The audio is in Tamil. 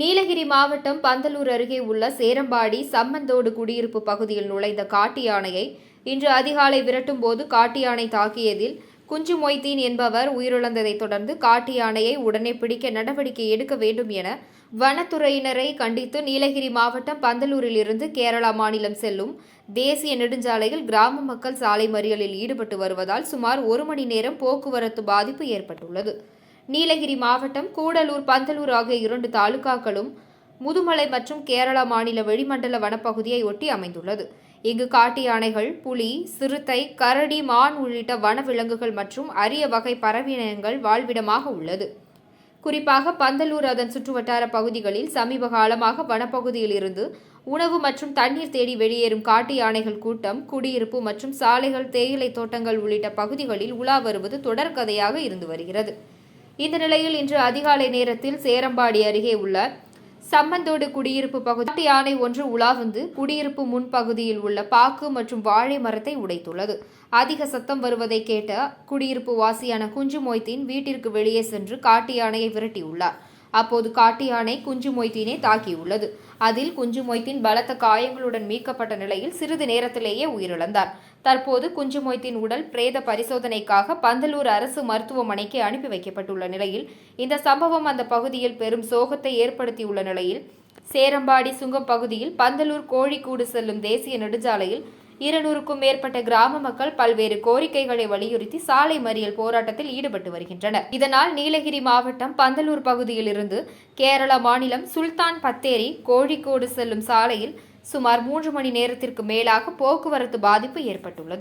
நீலகிரி மாவட்டம் பந்தலூர் அருகே உள்ள சேரம்பாடி சம்மந்தோடு குடியிருப்பு பகுதியில் நுழைந்த காட்டு யானையை இன்று அதிகாலை விரட்டும் போது காட்டு யானை தாக்கியதில் குஞ்சு மொய்தீன் என்பவர் உயிரிழந்ததைத் தொடர்ந்து காட்டு யானையை உடனே பிடிக்க நடவடிக்கை எடுக்க வேண்டும் என வனத்துறையினரை கண்டித்து நீலகிரி மாவட்டம் பந்தலூரில் இருந்து கேரளா மாநிலம் செல்லும் தேசிய நெடுஞ்சாலையில் கிராம மக்கள் சாலை மறியலில் ஈடுபட்டு வருவதால் சுமார் ஒரு மணி நேரம் போக்குவரத்து பாதிப்பு ஏற்பட்டுள்ளது. நீலகிரி மாவட்டம் கூடலூர் பந்தலூர் ஆகிய இரண்டு தாலுகாக்களும் முதுமலை மற்றும் கேரளா மாநில வெளிமண்டல வனப்பகுதியை ஒட்டி அமைந்துள்ளது. இங்கு காட்டு யானைகள் புலி சிறுத்தை கரடி மான் உள்ளிட்ட வனவிலங்குகள் மற்றும் அரிய வகை பறவினங்கள் வாழ்விடமாக உள்ளது. குறிப்பாக பந்தலூர் அதன் சுற்றுவட்டார பகுதிகளில் சமீப காலமாக வனப்பகுதியில் இருந்து உணவு மற்றும் தண்ணீர் தேடி வெளியேறும் காட்டு யானைகள் கூட்டம் குடியிருப்பு மற்றும் சாலைகள் தேயிலை தோட்டங்கள் உள்ளிட்ட பகுதிகளில் உலா வருவது தொடர்கதையாக இருந்து வருகிறது. இந்த நிலையில் இன்று அதிகாலை நேரத்தில் சேரம்பாடி அருகே உள்ள சம்மந்தோடு குடியிருப்பு பகுதி யானை ஒன்று உலா வந்து குடியிருப்பு முன்பகுதியில் உள்ள பாக்கு மற்றும் வாழை மரத்தை உடைத்துள்ளது. அதிக சத்தம் வருவதை கேட்ட குடியிருப்பு வாசியான குஞ்சு மொய்தீன் வீட்டிற்கு வெளியே சென்று காட்டு யானையை விரட்டியுள்ளார். அப்போது காட்டு யானை குஞ்சு மொய்தீனை தாக்கியுள்ளது. அதில் குஞ்சு மொய்தீன் பலத்த காயங்களுடன் மீட்கப்பட்ட நிலையில் சிறிது நேரத்திலேயே உயிரிழந்தார். தற்போது குஞ்சு மொய்தீன் உடல் பிரேத பரிசோதனைக்காக பந்தலூர் அரசு மருத்துவமனைக்கு அனுப்பி வைக்கப்பட்டுள்ள நிலையில் இந்த சம்பவம் அந்த பகுதியில் பெரும் சோகத்தை ஏற்படுத்தியுள்ள நிலையில் சேரம்பாடி சுங்கம் பகுதியில் பந்தலூர் கோழிக்கூடு செல்லும் தேசிய நெடுஞ்சாலையில் இருநூறுக்கும் மேற்பட்ட கிராம மக்கள் பல்வேறு கோரிக்கைகளை வலியுறுத்தி சாலை மறியல் போராட்டத்தில் ஈடுபட்டு வருகின்றனர். இதனால் நீலகிரி மாவட்டம் பந்தலூர் பகுதியிலிருந்து கேரள மாநிலம் சுல்தான் பத்தேரி கோழிக்கோடு செல்லும் சாலையில் சுமார் மூன்று மணி நேரத்திற்கு மேலாக போக்குவரத்து பாதிப்பு ஏற்பட்டுள்ளது.